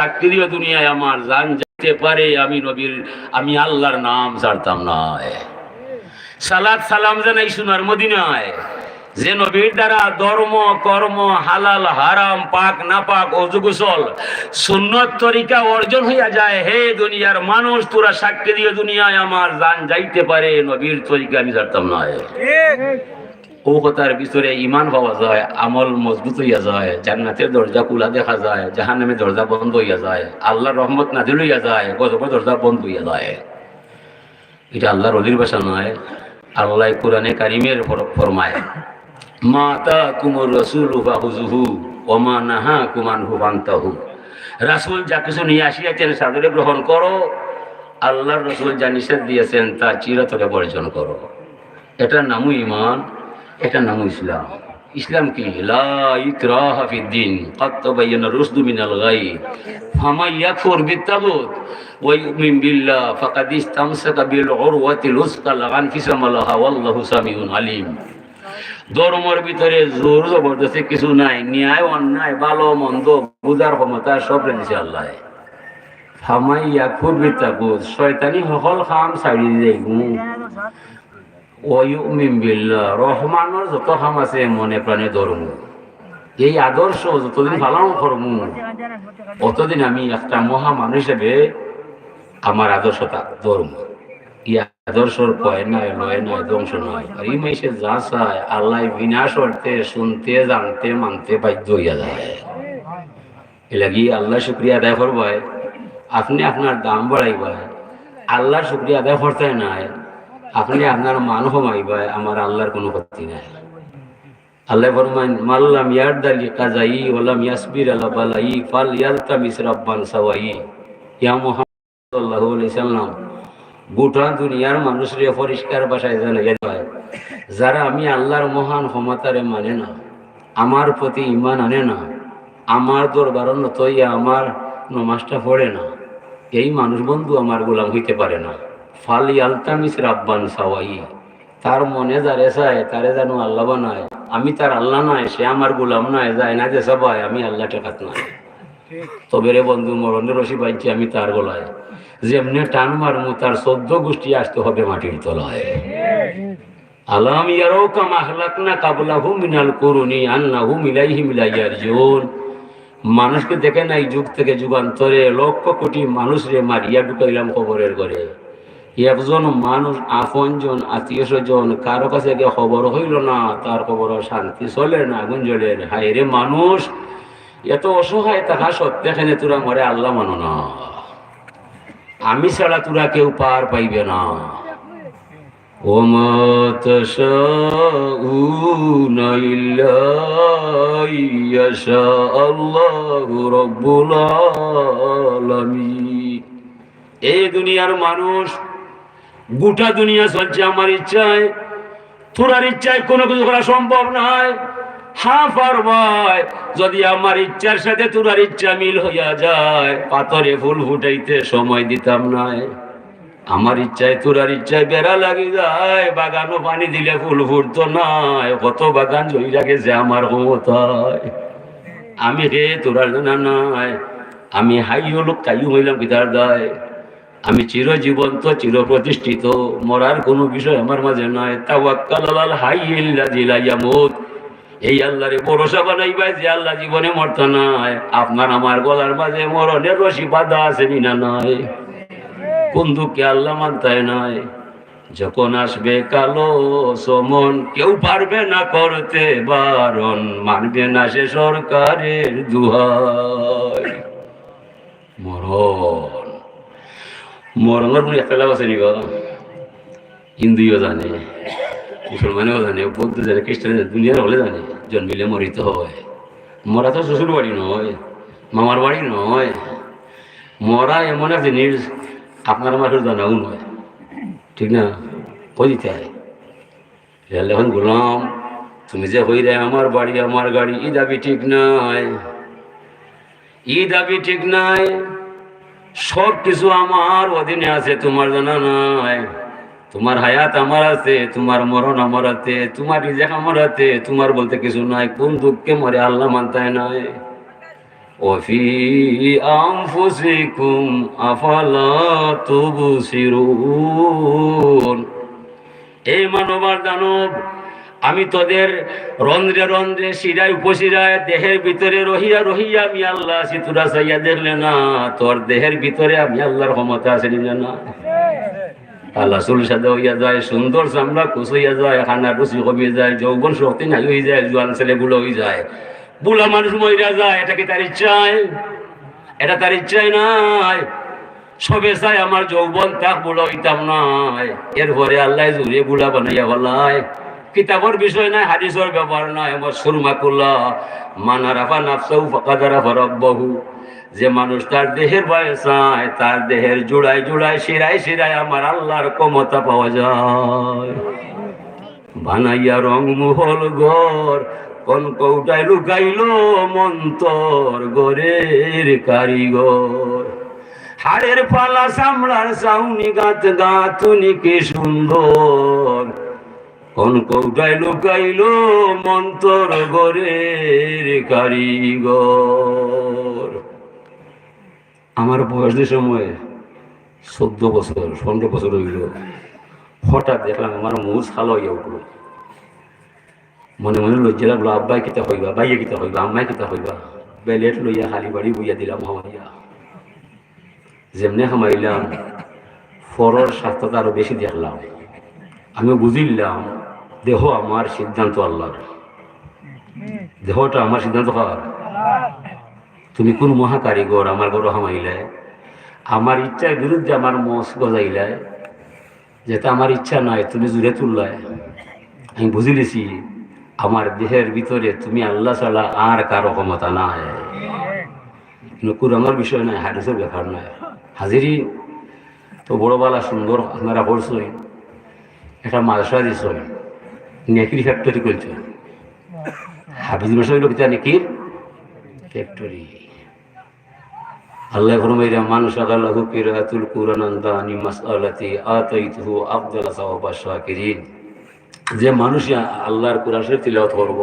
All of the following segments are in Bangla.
চাকরিও দুনিয়ায় আমার, জান যেতে পারে আমি নবীর, আমি আল্লাহর নাম ছাড়তাম নয় সালাদ সালাম জানাই সোনার মদিনায়। যে নবীর দ্বারা ধর্ম, কর্ম, হালাল, হারাম, পাক না পাক অজুগুসল, সুন্নত তরিকা অর্জন হইয়া যায়, হে দুনিয়ার মানুষ, তোরা সাক্ষী দিয়ে দুনিয়ায় আমার, জান যাইতে পারে, নবীর তরিকা আমি ছাড়তাম নয় ও ভিতরে ইমান পাওয়া যায়, আমল মজবুত হইয়া যায়, জান্নাতের দরজা খোলা দেখা যায়, জাহান্নামের দরজা বন্ধ হইয়া যায়, আল্লাহর রহমত নাজিল হইয়া যায়, গজবের দরজা বন্ধ হইয়া যায়। এটা আল্লাহর অলির ভাষা নয়, আল্লাহ কোরআনে কারিমের ফর- ফরমায়, মাতা কুমর রসুল হুজুহু ওমা নাহা কুমান হু বান্তাহু রাসুল যা কিছু নিয়ে আসিয়াছেন, সাদরে গ্রহণ করো, আল্লাহর রসুল যা নিষেধ দিয়েছেন, তা চিরতরে বর্জন করো। এটার নামও ইমান এটার নাম ইসলাম। ইসলাম কি? লাফিদ্দিন কত্তবাইয়ান রুসদু ফামাই বিল্লাহ আলিম। ধর্মর ভিতরে জোর জবরদস্তি কিছু নাই, ন্যায় অন্যায়, ভালো মন্দ, বুঝার ক্ষমতা সব রেখেছে আল্লাহ। ফামাই ইয়াকফুর বিত্তাগুত, শয়তানি সকল খাম ছাড়িয়ে যাইগু বিল্লাহ, রহমানের যত খাম আছে মনে প্রাণে ধর্ম। এই আদর্শ যতদিন পালন করমু, অতদিন আমি একটা মহা মানুষ হিসেবে আমার আদর্শতা ধর্ম। কয় লয় যা আল্লাহ বিনাশ শুনতে, জানতে, মানতে বাধ্য যায়। এলাকি আল্লাহ শুক্রিয়া আদায় আপনি আপনার দাম বাড়াইবাই আল্লাহর শুক্রিয়া আদায় করতে নাই। আপনি আপনার মান কমাইবাই আমার আল্লাহর কোনো ক্ষতি নাই। আল্লাহ ফরমান মাল্লাম ইয়ারদালি কাজাই ওলাম ইয়াসবির আলা বালাই ফাল ইয়ালতামিস রাব্বান সাওয়াই। ইয়া মুহাম্মদ সাল্লাল্লাহু আলাইহি সাল্লাম, গোটা দুনিয়ার মানুষরে পরিষ্কার ভাষায় জানা যায় যারা আমি আল্লাহর মহান ক্ষমতারে মানে না, আমার প্রতি ইমান আনে না, আমার দরবার নতইয়া আমার নমাজটা পড়ে না, এই মানুষ বন্ধু আমার গোলাম হইতে পারে না। ফাল ইয়ালতামিস রাব্বান সাওয়াই। তার মনে তারে জানো আল্লাহ বানায়। আমি তার আল্লাহ নয় সে আমার গোলাম নয় যায় না যে সবাই, আমি আল্লাহ টেকাত নয় তবে রে বন্ধু মরণের রশি পাইছি আমি তার গলায়। যেমনি টান মারমু, তার চোদ্দ গোষ্ঠী আসতে হবে মাটির তলায়। আলাম ইয়ারও কাম না কাবলাহু মিনাল করুনি আন্নাহু মিলাইহি মিলাইয়ার মানুষকে দেখে নাই যুগ থেকে যুগান্তরে, লক্ষ কোটি মানুষ রে মারিয়া ঢুকাইলাম খবরের ঘরে। একজন মানুষ আপনজন আত্মীয় স্বজন, কারও কাছে গিয়ে খবর হইল না, তার খবর শান্তি চলে না গুঞ্জলের হাইরে মানুষ, এত অসহায়, তাহা সত্যেখানে তোরা মরে আল্লাহ মানো না। আমি ছাড়া তোরা কেউ পার পাইবে না। ওমত আল্লাহ রব্বুল এই দুনিয়ার মানুষ গোটা দুনিয়া চলছে আমার ইচ্ছায়। তোরার ইচ্ছায় কোনো কিছু করা সম্ভব নয়। পারবাই যদি আমার ইচ্ছার সাথে তোরার ইচ্ছা মিল হইয়া যায়, পাথরে ফুল ফুটাইতে সময় দিতাম নাই আমার ইচ্ছায় তোরার ইচ্ছায় বেড়া লাগি যায়, বাগানও পানি দিলে ফুল ফুটতো নাই কত বাগান জই গেছে আমার ক্ষমতায়। আমি হে তোরার জানা নাই, আমি হাই হলো কাইও হইলাম গীতার দায় আমি চিরজীবন্ত চির প্রতিষ্ঠিত মরার কোনো বিষয় আমার মাঝে নয় তাওয়াক্কাল আলাল হাইয়িল লাযী লা ইয়ামুত। এই আল্লাহরে ভরসা বানাইবাই যে আল্লাহ জীবনে মরতা নাই। আপনার আমার গলার মাঝে মরণের রশি বাধা আছে না নাই? কোন দুঃখে আল্লাহ মানতায় নাই? যখন আসবে কালো সমন, কেউ পারবে না করতে, বারণ মানবে না সে সরকারের দুহাই। মরণ। মরণের কোনো একটা লাভ আছে নি? হিন্দুও জানে মুসলমানেও জানে, বৌদ্ধ জানে খ্রিস্টান জানে দুনিয়ার হলে জানে, জন্মিলে মরিতে হয়। মরা তো শ্বশুর বাড়ি নয় মামার বাড়ি নয় মরা এমন এক জিনিস আপনার আমার জানাও নয় ঠিক না? কই দিতে হয় এখন বললাম তুমি যে হই রে আমার বাড়ি আমার গাড়ি, ই দাবি ঠিক নাই। ই দাবি ঠিক নাই। সব কিছু আমার অধীনে আছে তোমার জানা নাই তোমার হায়াত আমার আছে তোমার মরণ আমার আছে তোমার রিজেক আমার আছে তোমার বলতে কিছু নাই কোন দুঃখে মরে আল্লাহ মানতায় নাই وفي أنفسكم أفلا تبصرون এই মানবার দানব আমি তোদের রন্ধ্রে রন্ধ্রে শিরায় উপশিরায় দেহের ভিতরে রহিয়া রহিয়া আমি আল্লাহ আছি, তোরা চাইয়া দেখলে না, তোর দেহের ভিতরে আমি আল্লাহর ক্ষমতা আছে না। আল্লাহ চুল সাদা হইয়া যায়, সুন্দর চামড়া কুচ হইয়া যায়, খানা রুচি কমিয়ে যায়, যৌবন শক্তি নাই হয়ে যায়, জোয়ান ছেলে বুড়ো হয়ে যায়। বুড়া মানুষ মহিলা যায়, এটা কি তার ইচ্ছায় এটা তার ইচ্ছায় নাই। সবে চাই আমার যৌবন তাক বুড়ো হইতাম নাই। এরপরে আল্লাহ জুড়ে বুড়া বানাইয়া বলায় কিতাবর বিষয় নাই হাদিসর ব্যাপার নাই। আমার মানা রাফা নাফসাউ ফাকাদারা ফরব্বাহু যে মানুষ তার দেহের বয়ে চায় তার দেহের জোড়ায় জোড়ায় শিরায় শিরায় আমার আল্লাহর ক্ষমতা পাওয়া যায়। বানাইয়া রং মুহল ঘর কোন কৌটায় লুকাইল মন্তর গরের কারিগর হাড়ের পালা চামড়ার চাউনি গাত গাতুনি কি সুন্দর। কোন কৌটায় লুকাইল মন্তর গরের কারিগর। আমার বয়স যে সময় চোদ্দ বছর, পনেরো বছর হইল, হঠাৎ দেখলাম আমার মুখ ছালো হইয়া উঠল। মনে মনে লজ্জা লাগল, আব্বাই কিতা হইবা বাইয়ে কিতা হইবা আম্মাই কিতা হইবা বেলেট লইয়া খালি বাড়ি বইয়া দিলাম হামাইয়া। যেমনে হামাইলাম ফরর স্বাস্থ্যটা আরও বেশি দেখলাম। আমি বুঝিলাম, দেহ আমার সিদ্ধান্ত আল্লাহর। দেহটা আমার সিদ্ধান্ত কার? তুমি কোন মহা কারিগর আমার বড় হামাইলে? আমার ইচ্ছার বিরুদ্ধে আমার মস গজাইলে? যেটা আমার ইচ্ছা নয়, তুমি জুড়ে তুললায় আমি বুঝি লিছি আমার দেহের ভিতরে তুমি আল্লাহ ছাড়া আর কারও ক্ষমতা নাই। কুরানোর বিষয় নয় হাদিসের ব্যাপার নয় হাজিরি তো বড়বালা সুন্দর আপনারা পড়ছই একটা মালসা দিছই নেকির ফ্যাক্টরি করছে হাফিজ মশাই লোক নেকির? ফ্যাক্টরি আল্লাহ ফরমাইরা মান শাগালাহু কিরাতুল কুরআন দানি মাসআলাতি আতাইতুহু আফদাল সাওয়াবা শাকিরিন। যে মানুষ আল্লাহর কোরআন শরীফ তিলাওয়াত করব,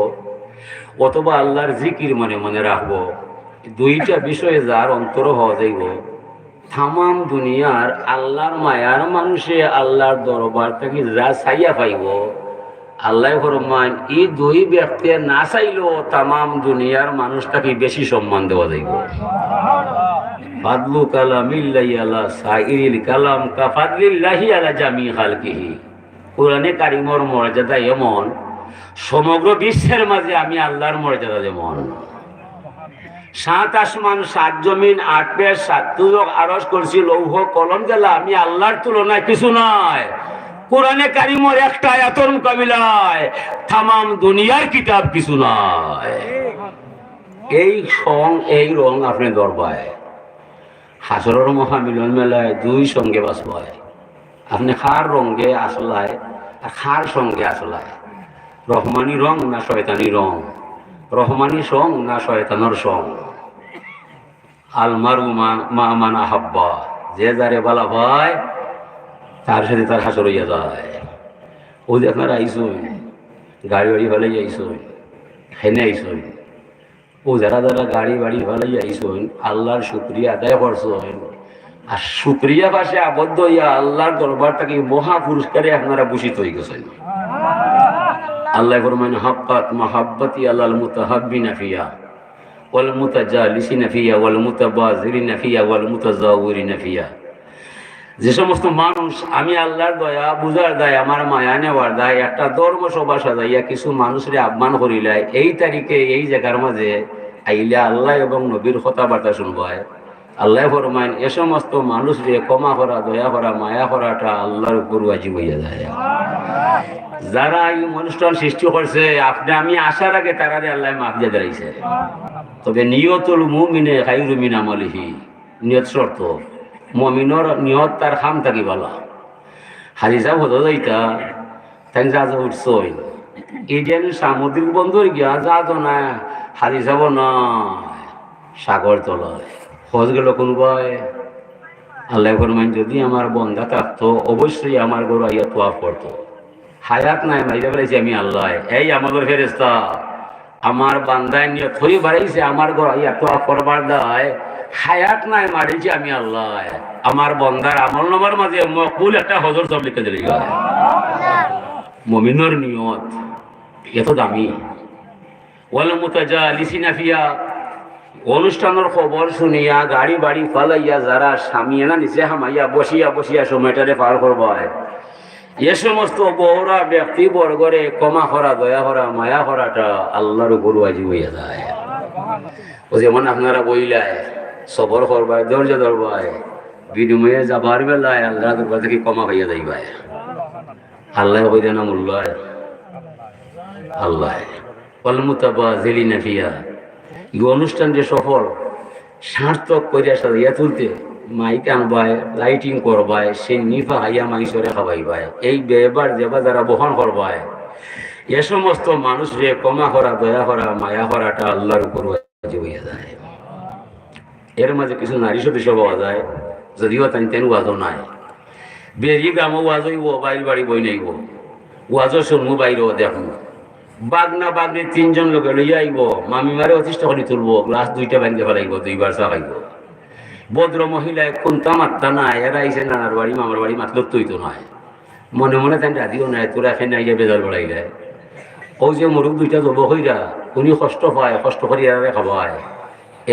অথবা আল্লাহর জিকির মনে মনে রাখব, দুইটা বিষয়ে যার অন্তর হওয়া যাইব তামাম দুনিয়ার আল্লাহর মায়ার মানুষে আল্লাহর দরবার থেকে যা চাইয়া পাইব, আল্লাহ ফরমান এই দুই ব্যক্তি না চাইলেও তামাম দুনিয়ার মানুষটাকে বেশি সম্মান দেওয়া যাইব। ফাদলু কালাম ইল্লাহি আলা সাইরিল কালাম কা ফাদলিল্লাহি আলা জামি খালকিহি। কোরআনে কারিমর মর্যাদা এমন, সমগ্র বিশ্বের মাঝে আমি আল্লাহর মর্যাদা যেমন। সাত আসমান, সাত জমিন, আট পেশ সাত তুলক আরস করছি, লৌহ কলম গেলা, আমি আল্লাহর তুলনায় কিছু নয় কোরআনে কারিমর একটা আয়াতর মোকাবিলায়, তামাম দুনিয়ার কিতাব কিছু নয় এই সং, এই রং আপনি দরবায়। হাসরের মহামিলন মেলায় দুই সঙ্গে বাসবায়। আপনি খার রঙ্গে আসলায়, আর খার সঙ্গে আসলায়। রহমানি রং না শয়তানি রং? রহমানি সং না শয়তানোর সং? আলমারু মা মানা হাব্বা যে যারে বালা তার সাথে তার হাসর হইয়া যায়। ও যে আপনারা আইসুন গাড়ি বাড়ি আইসুন হেনে আইসুন ও যারা যারা গাড়ি বাড়ি আইসুন আল্লাহর শুক্রিয়া আদায় করছেন আর শুক্রিয়া পাশে আবদ্ধ হইয়া আল্লাহর দরবারটাকে মহা পুরস্কারে আপনারা ভূষিত হয়ে গেছেন। আল্লাহ ফরমান হাব্বাত মাহাব্বাতি আল্লাহ মুতাহাব্বিনা ফিয়া যে সমস্ত মানুষ, আমি আল্লাহর দয়া, বুঝার দায়, আমার মায়া নেওয়ার দায়, একটা ধর্ম সভা সাজাইয়া কিছু মানুষের আহ্বান করিলায় এই তারিখে, এই জায়গার মাঝে আইলে আল্লাহ এবং নবীর কথাবার্তা শুনবায়। আল্লাহ ফরমাইন, এ সমস্ত মানুষ রে ক্ষমা করা, দয়া করা, মায়া করাটা আল্লাহর উপর ওয়াজিব হইয়া যায়। যারা এই অনুষ্ঠান সৃষ্টি করছে, আপনি, আমি আসার আগে তারা আল্লাহ মাফ দিয়ে দাঁড়াইছে। তবে নিয়তুল মুমিনে খাইরু মিন আমলিহি, নিয়ত শর্ত, মমিনর নিয়ত তার খাম থাকি হাজি সাহেব হতো যাইতা, তাই যা যা উঠছই এই সামুদ্রিক বন্দর গিয়া যা না সাহেব না সাগর তলায়। হজ গেল কোনবাই আল্লাহ ফরমান যদি আমার বন্ধা থাকতো, অবশ্যই আমার গরু আইয়া তোয়াফ করতো। হায়াত নাই, মাইরা ফেলেছি আমি আল্লাহ। এই আমাদের ফেরেস্তা আমার বান্দায় নিয়ে থই বাড়াইছে, আমার ঘর এত করবার দায়। হায়াত নাই, মারিছি আমি আল্লাহ। আমার বন্দার আমল নম্বর মাঝে মকুল একটা হজর সব লিখে দিলি মমিনর নিয়ত, এত দামি। ওয়াল মুতাজালিসিনা ফিয়া অনুষ্ঠানের খবর শুনিয়া গাড়ি বাড়ি ফালাইয়া যারা সামিয়ানা নিচে হামাইয়া বসিয়া বসিয়া সময়টারে পার করব এ সমস্ত বৌরা ব্যক্তি বর্গরে কমা করা দয়া করা মায়া করাটা আল্লাহর উপর আজি হইয়া যায়। ও যেমন আপনারা বইলায়, সবর করবায়, ধৈর্য ধরবায়, বিনিময়ে যাবার বেলায় আল্লাহ দরবার থেকে কমা হইয়া যাইবায়। আল্লাহ হইতে না মূল্য আল্লাহ। কলমুতাবা জেলি নাফিয়া এই অনুষ্ঠান যে সফল, সার্থক করিয়া সাজাইয়া তুলতে মাইক আনবায়, লাইটিং করবায়, সেই নিফা হাইয়া মাইসরে খাবাইবায় এই বেবার যেবা যারা বহন করবায়, এ সমস্ত মানুষ রে কমা করা, দয়া করা, মায়া করাটা আল্লাহর উপর হইয়া যায়। এর মাঝে কিছু নারী সদস্য পাওয়া যায়, যদিও তাই তেন ওয়াজও নাই। বেরিয়ে গ্রামও ওয়াজ হইব, বাইর বাড়ি বই নাইব। ওয়াজও শুনব, বাইরেও দেখব। বাগনা বাগনি তিনজন লোকে লইয়া মামি মারে অতিষ্ঠ করে তুলবো, গ্লাস দুইটা ভাঙ্গে ফেলাইব, দুইবার চালাইব। ভদ্র মহিলায় কোনটা মাত্রা নাই, এরা আইসে নানার বাড়ি, মামার বাড়ি মাতলো তুই তো নয় মনে মনে তাই রাধিও নাই, তোরা এখানে আইয়া বেজার বাড়াইলে। ও যে মরুক দুইটা যাব হইরা, উনি কষ্ট পায়, কষ্ট করি এরা খাবায়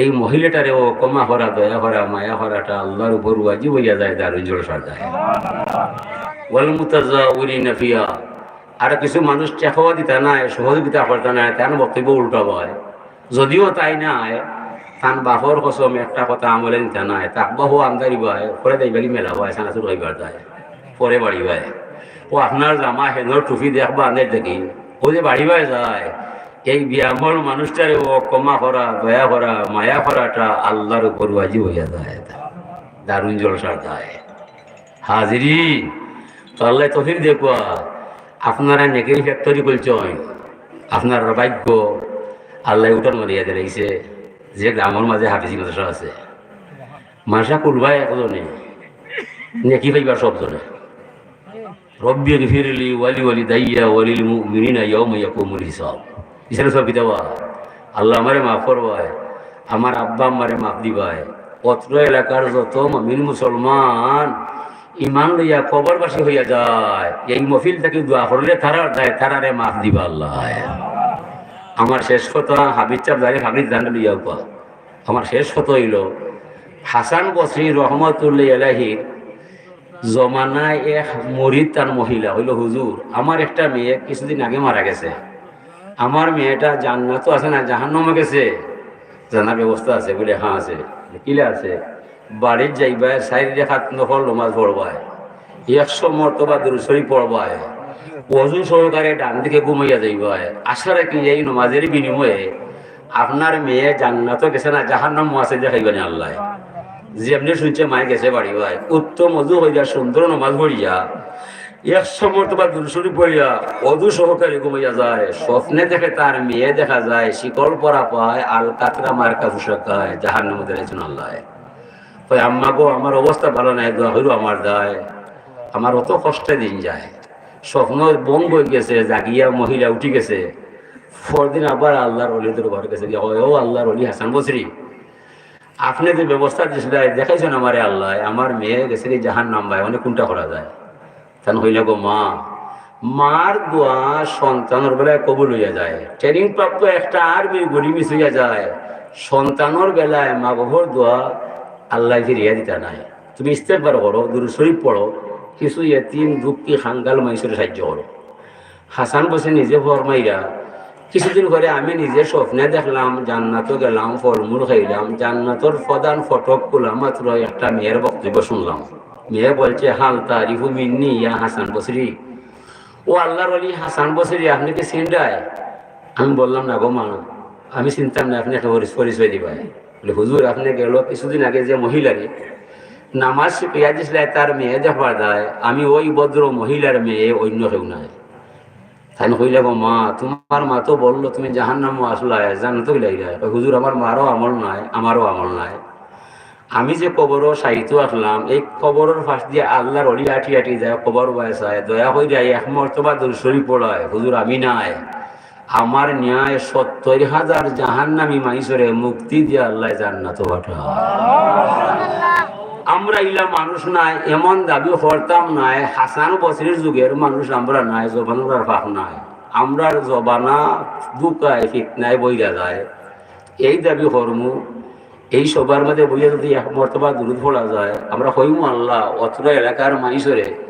এই মহিলাটারে ও কমা করা দয়া করা মায়া করাটা আল্লাহর উপর ওয়াজি হইয়া যায়, দারুণ জলসার যায়। ওয়াল মুতাজা উরি নাফিয়া আর কিছু মানুষ চেখাওয়া দিতে নাই, সহযোগিতা করতে নাই, তার বক্তব্য উল্টা হয়। যদিও তাই নাই তান বাপর কসম একটা কথা আমলে নিতে নাই। তাক বাহু আমদারি বাই পরে দেইবালি মেলা হয় সানাসুর হইবার যায় পরে বাড়ি বাই ও আপনার জামা হেনর টুপি দেখবা আনে দেখি ও যে বাড়ি বাই যায়। এই ব্যায়ামর মানুষটারে ও কমা করা দয়া করা মায়া করাটা আল্লাহর উপর ওয়াজি হইয়া যায় দারুণ জলসার যায় হাজিরি আল্লাহ তফিক দেখুয়া আপনারা নেকের ফ্যাক্টরি বলছেন আপনার ভাগ্য। আল্লাহ উঠান মারিয়া দিলাইছে যে গ্রামের মাঝে হাফিজি মাদ্রাসা আছে। মাসা কুলবাই একজনে। নেকি পাইবার সবজনে রব্বি ফিরলি ওয়ালি ওয়ালি দাইয়া ওয়ালিল মুমিনিনা ইয়াউমা ইয়াকুমুল হিসাব। ইসরে সব কিতাবা আল্লাহ আমারে মাফ করবায়। আমার আব্বা আমারে মাফ দিবায়। অত্র এলাকার যত মমিন মুসলমান ইমান লইয়া কবরবাসী হইয়া যায়। এই মফিল থেকে দোয়া করলে তারা যায় তারারে মাফ দিবা আল্লাহ। আমার শেষ কথা হাবিজ চাপ দাঁড়িয়ে হাবিজ জান লইয়া পা আমার শেষ কথা হইল, হাসান বসরি রহমতুল্লাহ আলাহির জমানায় এক মরিদ তার মহিলা হইল হুজুর। আমার একটা মেয়ে কিছুদিন আগে মারা গেছে। আমার মেয়েটা জান্নাতও আছে না জাহান্নামে গেছে। জানার ব্যবস্থা আছে, বলে হ্যাঁ আছে। কিলে আছে? বাড়ির যাইবায় সাইড রেখা নফল নমাজ পড়বায় একশো মর্তবা দুরুসরি পড়বায় অজু সহকারে ডান দিকে ঘুমাইয়া যাইবায় আশা রাখি এই নমাজের বিনিময়ে আপনার মেয়ে জান্নাত গেছে না, জাহান্নাম আছে দেখাইবেন আল্লাহ? যেমনি শুনছে, মায়ে গেছে বাড়ি ভাই উত্তম অজু হইয়া সুন্দর নমাজ পড়িয়া একশো মর্তবা দুরুসরি পড়িয়া অজু সহকারে ঘুমাইয়া যায়। স্বপ্নে দেখে তার মেয়ে দেখা যায়, শিকল পরা পায় আল কাতরা মার্কা পোশাক খায় জাহান্নাম দিয়েছেন আল্লাহ। ওই আম্মা গো আমার অবস্থা ভালো নাই, দোয়া হইল আমার দায়। আমার অত কষ্টে দিন যায়। স্বপ্ন বন বই গেছে, জাগিয়া মহিলা উঠি গেছে। পরদিন আবার আল্লাহর অলিদের ঘর গেছে। ও আল্লাহর অলি হাসান বসরি, আপনি যে ব্যবস্থা দিয়েছিল দেখাইছেন আমারে আল্লাহ, আমার মেয়ে গেছে কি জাহান নাম্বায় অনেক কোনটা করা যায়। তান হইলে গো মা, মার দোয়া সন্তানের বেলায় কবুল হইয়া যায়। ট্রেনিং প্রাপ্ত একটা আর গরিবি হইয়া যায়। সন্তানের বেলায় মা বাবার দোয়া আল্লাহ ফিরিয়া দিতে নাই। তুমি ইস্তেকবার করো, দুরু শরীফ পড়ো, কিছু এতিম দুঃখী খাঙ্গাল মানুষের সাহায্য করো। হাসান বসে নিজে ফরমাইরা কিছুদিন পরে আমি নিজে স্বপ্নে দেখলাম, জান্নাত গেলাম ফলমূল খাইলাম, জান্নাতর প্রধান ফটক খুলাম মাত্র একটা মেয়ের বক্তব্য শুনলাম। মেয়ে বলছে, হাল তারিফু মিন্নি ইয়া হাসান বসরি। ও আল্লাহর অলি হাসান বসরি, আপনি কি চিন্তায়? আমি বললাম, না গো মা, আমি চিন্তাম না আপনি একটা পরিচয় দিবাই। বলে হুজুর, আপনি গেল কিছুদিন আগে যে মহিলারে নামাজ শিখিয়া দিছিল তার মেয়ে দেখবার যায়, আমি ওই ভদ্র মহিলার মেয়ে অন্য কেউ নাই। তাই কইলে মা, তোমার মা তো বলল, তুমি জাহান নাম আসলাই জানো লাগলাই হুজুর, আমার মারও আমল নাই, আমারও আমল নাই। আমি যে কবরও সাহিত্য আসলাম, এই কবরের ফাঁস দিয়ে আল্লাহর অলি আটি আটি যায়, কবর বয়সায় দয়া হয়ে যায় এক মর্তবা দূর শরীর পড়ায়। হুজুর, আমি নাই। আমার ন্যায় সত্তর হাজার জাহান্নামী মাইসরে মুক্তি দিয়ে আল্লাহ জান্নাত আমরা ইলা মানুষ নাই এমন দাবি করতাম নাই হাসান বছরের যুগের মানুষ আমরা নাই জবানোর ফাঁক নাই। আমরা জবানা দুকায় ফিতনায় বইরা যায়। এই দাবি কর্মু এই সবার মধ্যে বইয়া যদি এক মর্তবা দূর পড়া যায় আমরা হইমু আল্লাহ অত্র এলাকার মানুষরে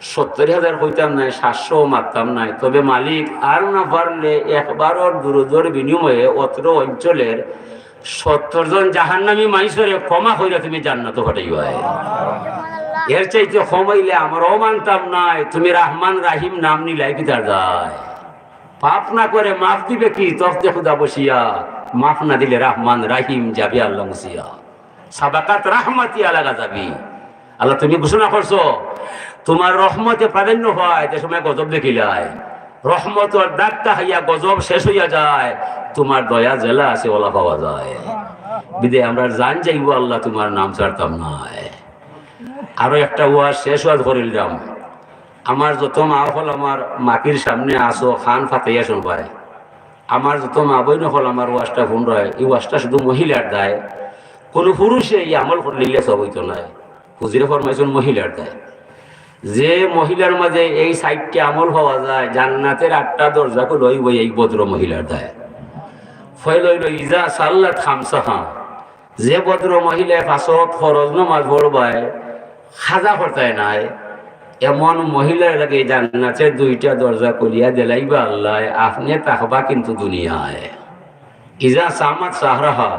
সত্তর হাজার হইতাম নাই সাতশো মারতাম নাই। তবে মালিক আর না পারলে একবারর দূরদূর বিনিময়ে অত্র অঞ্চলের সত্তর জন জাহান্নামী মানুষরে ক্ষমা হইলে তুমি জান্নাত ঘটাইবা এর চাইতে কমাইলে আমরাও মানতাম নাই তুমি রাহমান রাহিম নাম নিলাই কি তার যায়। পাপ না করে মাফ দিবে কি? তফতে খুদা বসিয়া। মাফ না দিলে রাহমান রাহিম যাবি আল্লাহ মুসিয়া সাবাকাত রাহমাতি আলাগা যাবি। আল্লাহ তুমি ঘোষণা করছ তোমার রহমতে প্রাধান্য হয়, যে সময় গজব দেখিলাই রহমতর ডাক্তার হইয়া গজব শেষ হইয়া যায়, তোমার দয়া জেলা আছে ওলা পাওয়া যায়। বিদে, আমরা জান যাইব আল্লাহ তোমার নাম ছাড়তাম নাই। আরও একটা ওয়াজ শেষ ওয়াজ করিলাম আমার যত মা হল আমার মাকির সামনে আসো, খান ফাতাইয়া শুনবাই আমার যত মা বই হল আমার ওয়াজটা ফোন রয় এই ওয়াজটা শুধু মহিলার দায়। কোনো পুরুষে এই আমল করলে সব হইতো নাই। হুজিরে ফরমাইছেন মহিলার দায়। যে মহিলার মাঝে এই সাইডটি আমল হওয়া যায়, জান্নাতের আটটা দরজা করে লইব এই ভদ্র মহিলার দায়। ফয়লইল ইজা সাল্লাত খামসাহা যে ভদ্র মহিলায় ফাঁসত ফরজ নমাজ পড়বায়, খাজা করতায় নাই, এমন মহিলার লাগে জান্নাতের দুইটা দরজা কলিয়া দিলাইবা আল্লাহ, আপনি তাকবা কিন্তু দুনিয়ায়। ইজা সামাত সাহরাহা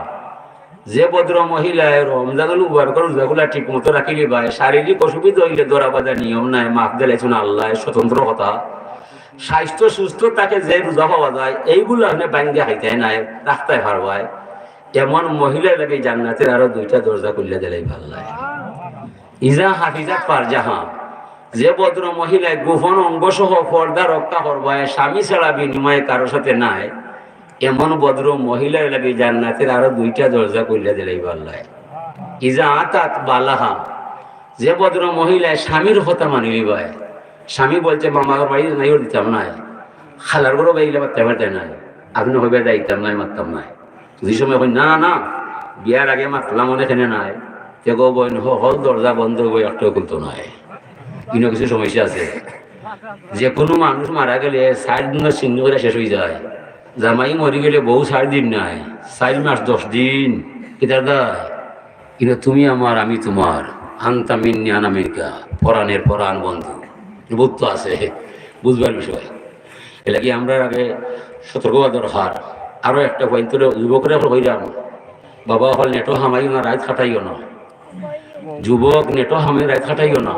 যে ভদ্র মহিলায় রমজানুল রোজাগুলা ঠিক মতো রাখিলে ভাই, শারীরিক অসুবিধা হইলে দরা বাঁধা নিয়ম নাই, মাফ দিলাইছেন আল্লাহ স্বতন্ত্র কথা। স্বাস্থ্য সুস্থ তাকে যে রোজা পাওয়া যায়, এইগুলো আপনি বাঙ্গে নাই রাখতে পারবায় এমন মহিলা লাগে জান্নাতের আরও দুইটা দরজা খুললে দিলাই ভালো লাগে। ইজা হাফিজাত পার জাহা যে ভদ্র মহিলায় গোপন অঙ্গ সহ পর্দা রক্ষা করবায়, স্বামী ছাড়া বিনিময়ে কারোর সাথে নাই। এমন ভদ্র মহিলার লাগে জান্নাতের আরও দুইটা দরজা খুললে দিলাই ভালো লাগে ইজা আতাত বালাহা। যে ভদ্র মহিলায় স্বামীর কথা মানিলি ভাই, স্বামী বলছে মামার বাড়ি নাইও দিতাম নাই। খালার ঘরও বাইলে মারতে নাই। আপনি হইবে দাইতাম নাই, মারতাম নাই। যে সময় কই না না বিয়ার আগে মাতলাম এখানে নাই। তে গো বইন হল দরজা বন্ধ হয়ে একটা খুলতো নাই। কিন্তু কিছু সমস্যা আছে। যে কোনো মানুষ মারা গেলে ষাট দিনের চিহ্ন করে শেষ হয়ে যায়। জামাই মরি গেলে বহু ষাট দিন নাই, চার মাস, দশ দিন। দায় কিন্তু তুমি আমার, আমি তোমার। আন্তা মিন্নি পরাণের পরাণ, বন্ধু। বোধ তো আছে, বুঝবার বিষয়। এটা কি আমরা আগে সতর্ক হওয়া দরকার আরও একটা পয়েন্ট যুবকরা হইলাম বাবা হল নেটো হামাইও না রাত খাটাইও না। যুবক নেটো হামাই রাত খাটাইও না।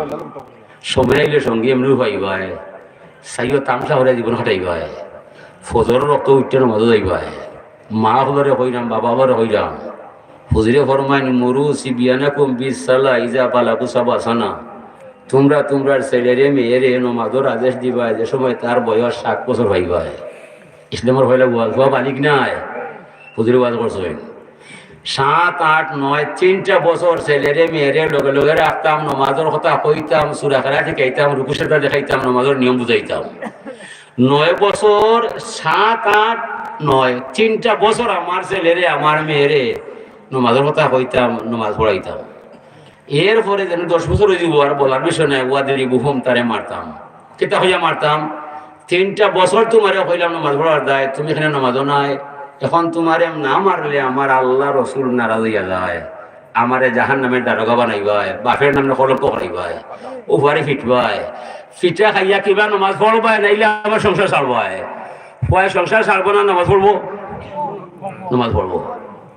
সময় আইলে সঙ্গে এমনি পাইবাই চাইও তামসা হলে জীবন খাটাইবাই ফজর রক্ত উঠতে মজা যাইবাই মা হলরে হইলাম বাবা হলরে হইলাম হুজুরে ফরমাইন, মরু সিবিয়ানা বিশ সালা ইজা পালাকু সাবাসানা। তোমরা তোমরার ছেলেরে, মেয়েরে নমাজর আদেশ দিবা যে সময় তার বয়স সাত বছর হইবা ইসলামের হইলে হওয়া বালিক নাই হুজুরে ওয়াজ করছেন। সাত, আট, নয়, তিনটা বছর ছেলেরে, মেয়েরে লগে লগে রাখতাম, নমাজের কথা কইতাম, সুরা খেলা শিখাইতাম রুকুসেটা দেখাইতাম, নমাজের নিয়ম বুঝাইতাম। নয় বছর, সাত, আট, নয়। তিনটা বছর আমার ছেলেরে আমার মেয়েরে নমাজের কথা কইতাম, নমাজ পড়াইতাম। এরপরে যেন দশ বছর হয়ে যাব, আর বলার বিষয় নাই। ওয়াদের বুহম, তারে মারতাম। কেতা হইয়া মারতাম? তিনটা বছর তোমারে হইলাম নামাজ পড়ার দায়। তুমি এখানে নামাজও নাই। এখন তোমারে না মারলে আমার আল্লাহ রসুল নারাজ হইয়া যায়। আমারে জাহান নামের দারোগা বানাইবাই বাপের নামে কলঙ্ক করাইবাই উভারে ফিটবাই ফিটা খাইয়া কিবা নামাজ পড়বাই নাইলে আমার সংসার ছাড়বাই পয় সংসার ছাড়বো না, নামাজ পড়ব নামাজ পড়ব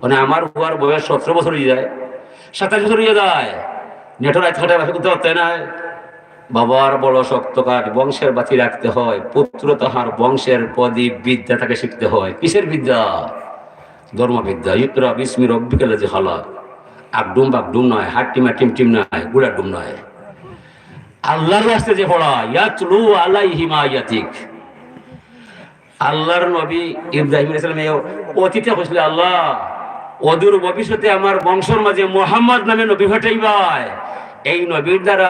মানে আমার উহার বয়স সতেরো বছর হয়ে যায়। সাতাশ বছর হয়ে যায়। নেটর খাটায় বাসা করতে পারতে না বাবার বড় শক্ত কাঠ বংশের বাতি রাখতে হয়। পুত্র তাহার বংশের প্রদীপ বিদ্যা তাকে শিখতে হয়। কিসের বিদ্যা? ধর্মবিদ্যা ইকরা বিস্মির অব্বিকাল যে হালাক আকডুম বাগডুম নয় হাট টিমা টিম টিম নয় গুড়া ডুম নয় আল্লাহর রাস্তে যে পড়া, ইয়াতলু আলাইহিমা ইয়াতিক। আল্লাহর নবী ইব্রাহিম ইসলাম অতীতে হয়েছিল আল্লাহ, অদূর ভবিষ্যতে আমার বংশর মাঝে মোহাম্মদ নামে নবী ঘটাইবাই এই নবীর দ্বারা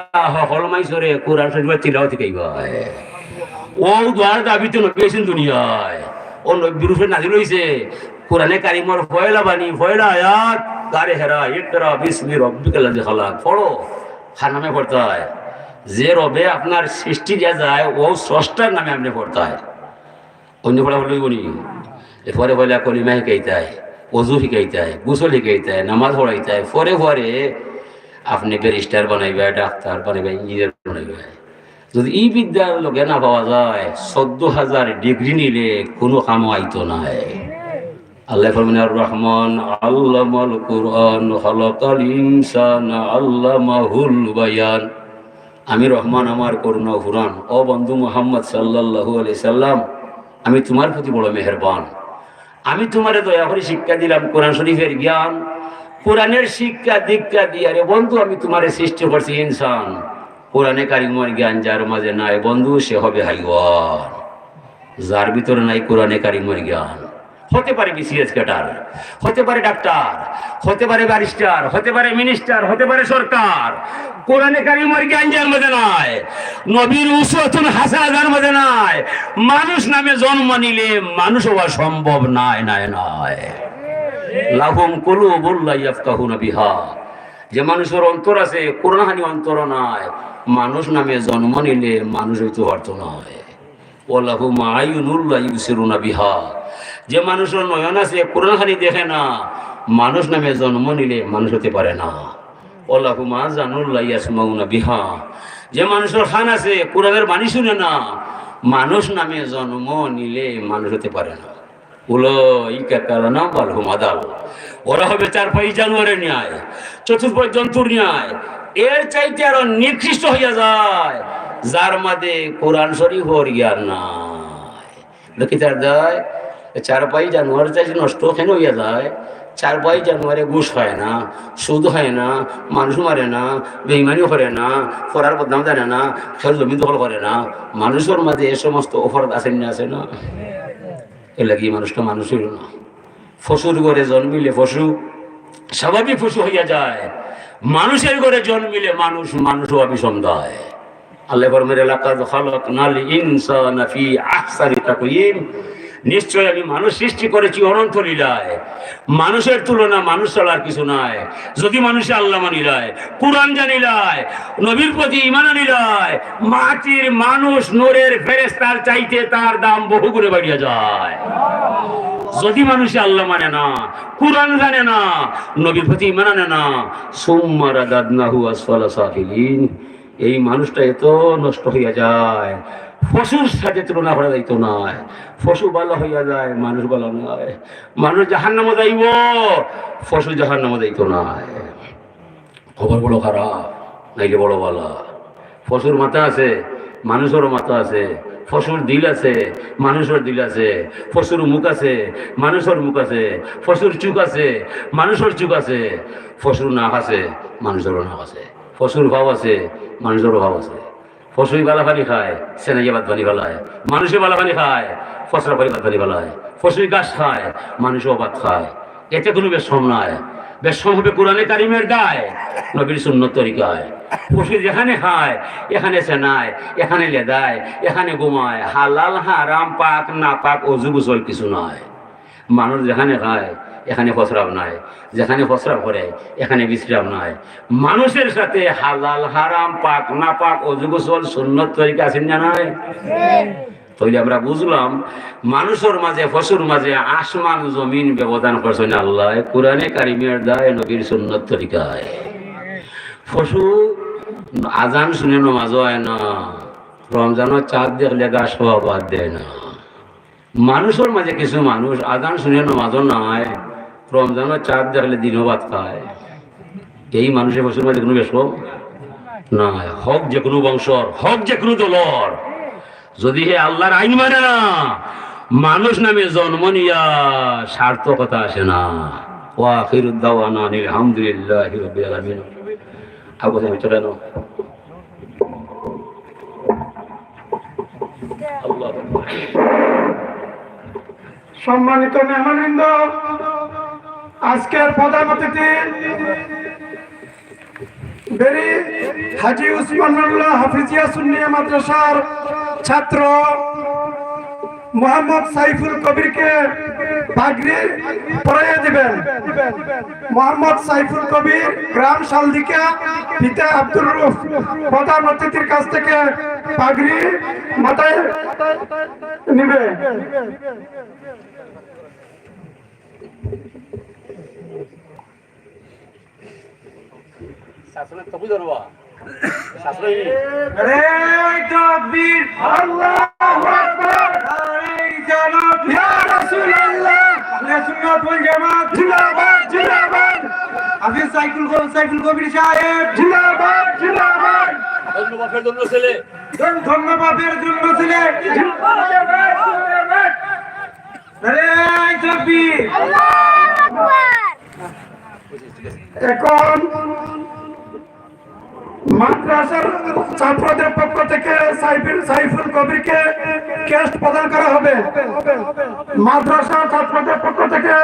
হলমাইছরে কোরআন শরীফের তিলাও শিখাইবাই ও দ্বার দাবিতে নবী আছেন দুনিয়ায়। ও নব্বই রূপে নাজিল হইছে, কোরআনে কারিমর ফয়লা বাণী, ফয়লা আয়াত, গারে হেরা ইকরা বিসমি রব্বিকাল লাযী খালাক। পড়ো খানামে পড়তে হয়। যে রবে আপনার সৃষ্টি দেওয়া যায়, ও স্রষ্টার নামে আপনি পড়তে হয়। অন্য পড়া বলি এরপরে বলে, কলিমা শিকাইতায় অজু শিকাইতায় গুসল শিকাইতায় নামাজ পড়াইতায় পরে পরে আপনি ব্যারিস্টার বানাইবে, ডাক্তার বানাইবে, ইঞ্জিনিয়ার বানাইবে। যদি এই বিদ্যার লোকে না পাওয়া যায়, চোদ্দ হাজার ডিগ্রি নিলে কোনো কামও আইতো নাই। আল্লাহ রহমান আল্লামাল কুরআন আমি রহমান, আমার করুণা ফুরান ও বন্ধু মোহাম্মদ সাল্লাল্লাহু আলাইহি সাল্লাম, আমি তোমার প্রতি বড় মেহেরবান। আমি তোমারে দয়া করে শিক্ষা দিলাম কোরআন শরীফের জ্ঞান। কোরআনের শিক্ষা, দীক্ষা দিয়ে রে বন্ধু, আমি তোমারে সৃষ্টি করছি ইনসান। কোরআনে কারিমর জ্ঞান যার মাঝে নাই, বন্ধু, সে হবে হাইওয়ান। যার ভিতরে নাই কোরআনে কারিমর জ্ঞান। হতে পারে বিসিএস ক্যাডার হতে পারে ডাক্তার, হতে পারে ব্যারিস্টার, হতে পারে মিনিস্টার হতে পারে সরকার। কোরআনে কারিমর জ্ঞান যার মধ্যে নাই, নবীর উসওয়াতুন হাসানা যার মধ্যে নাই। মানুষ নামে জন্ম নিলে মানুষ হওয়া সম্ভব নাই নাই নাই। লাহুম কুলুবুল লা ইয়াফকাহুনা বিহা। যে মানুষের অন্তর আছে করোনাহানি অন্তর নয় মানুষ নামে জন্ম নিলে মানুষ হইতে অর্থ নয় ওলাহু মায়ুনুল্লাহ ইউসিরুনা বিহা। যে মানুষের নয়ন আছে করোনাহানি দেখে না, মানুষ নামে জন্ম নিলে মানুষ হতে পারে না। ওলাহু মা জানুল্লাহ বিহা। যে মানুষের খান আছে, কোরআনের বাণী শুনে না, মানুষ নামে জন্ম নিলে মানুষ হতে পারে না। চার ন্যায় জন্তুর ন্যায়। এর চাইতে আরও নিকৃষ্ট হইয়া যায়, যার মাঝে কোরআন শরীফ জ্ঞান নাই। চার পাই জানুয়ারি চাইছে নষ্ট কেন হইয়া যায়। চার পাই জানুয়ারি ঘুষ হয় না, সুদ হয় না, মানুষ মারে না বেইমানিও করে না ফরার বদনাম জানে না খেল জমি দখল করে না। মানুষের মাঝে এ সমস্ত অফার আছে না আছে না? এ লাগি মানুষটা মানুষ হইল না। ফসুর ঘরে জন্মিলে পশু স্বাভাবিক পশু হইয়া যায়। মানুষের ঘরে জন্মিলে মানুষ মানুষ অভিসন্ধায়। আল্লাহ ফরমের এলাকা খালক নাল ইনসান ফি আহসানি তাকয়িম নিশ্চয় আমি মানুষ সৃষ্টি করেছি অনন্ত লীলায়। মানুষের তুলনা মানুষ চলার কিছু নাই। যদি মানুষে আল্লাহ মানিলায়, কোরআন জানিলায়, নবীর প্রতি ইমান আনিলায়, মাটির মানুষ নোরের ফেরেস্তার চাইতে তার দাম বহু করে বাড়িয়ে যায়। যদি মানুষে আল্লাহ মানে না, কোরআন জানে না, নবীর প্রতি ইমান আনে না সুম্মারা দাদনাহু আসফালা সাফিলিন, এই মানুষটা এত নষ্ট হইয়া যায়। পশুর সাথে তুলনা করা যাইতো নয় পশু ভালো হইয়া যায়, মানুষ ভালো নয়। মানুষ জাহান নামে যাইব, পশু জাহান নামে যাইতো নয় খবর বড় খারাপ নাইলে বড় বালা। পশুর মাথা আছে, মানুষেরও মাথা আছে। পশুর দিল আছে, মানুষের দিল আছে। পশুর মুখ আছে, মানুষের মুখ আছে। পশুর চুক আছে, মানুষের চুক আছে। পশুর নাক আছে, মানুষেরও নাক আছে। পশুর ভাব আছে, মানুষেরও ভাব আছে। বালা পানি খায় সেনাইয়া ভাত পানি ফেলায় মানুষে বালা পানি খায় ফসলা পানি ভাত পানি ফেলায় পশুই গাছ খায় মানুষও ভাত খায়। এতে কোনো বেশম নাই। বেশম হবে কোরআনে কারিমের গায়ে, নবীর সুন্নত তরিকায় পশু যেখানে খায়, এখানে সেনায়, এখানে লেদায়, এখানে ঘুমায়। হালাল, হারাম, পাক না পাক অজু কিছু নয়। মানুষ যেখানে খায়, এখানে ফসরাব নাই। যেখানে ফসরাব করে, এখানে বিশ্রাম নাই। মানুষের সাথে হালাল, হারাম, পাক না পাক অজু গোসল সুন্নত তরিকা আছেন না নাই? আমরা বুঝলাম, মানুষের মাঝে ফসুর মাঝে আসমান জমিন ব্যবধান করছেন আল্লাহ। কোরআনে কারিমের দায় নবীর সুন্নত তরিকায়। ফসু আজান শুনে নমাজ হয় না। রমজানের চাঁদ দেখলে হওয়া বাদ দেয় না। মানুষের মাঝে কিছু মানুষ আজান শুনে নমাজও নাই, রমজানের চাঁদ দেখলে দিনও ভাত খায়। এই মানুষের বছর মাঝে কোনো বেশ না হক যে কোনো বংশর, হক যে কোনো দলর। যদি হে আল্লাহর আইন মানে না, মানুষ নামে জন্ম নিয়া সার্থকতা আসে না। আলহামদুলিল্লাহ রবিল আলমিন। আবু সম্মানিত মেহমানবৃন্দ আজকের প্রধান অতিথি হাজি উসমানুল্লাহ হাফিজিয়া সুন্নিয়া মাদ্রাসার ছাত্র মোহাম্মদ সাইফুল কবিরকে পাগড়ি পরাইয়ে দিবেন। মোহাম্মদ সাইফুল কবির গ্রাম শালদিকা পিতা আব্দুর রুফ। প্রধান অতিথির কাছ থেকে পাগড়ি মাথায় নিবে। আল্লাহু আকবার। জিন্দাবাদ জিন্দাবাদ। হাফিজ সাইকুল সাইকুল কবির সাহেব। জিন্দাবাদ জিন্দাবাদ। ধন্যবাদের জন্য ছেলে। ধন্যবাদের জন্য ছেলে। এখন মাদ্রাসার ছাত্রদের পক্ষ থেকে সাইফুল সাইফুল কবিকে কেস্ট প্রদান করা হবে। মাদ্রাসা ছাত্রদের পক্ষ থেকে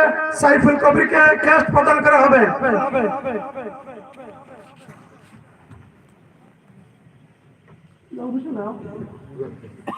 সাইফুল কবিকে কেস্ট প্রদান করা হবে।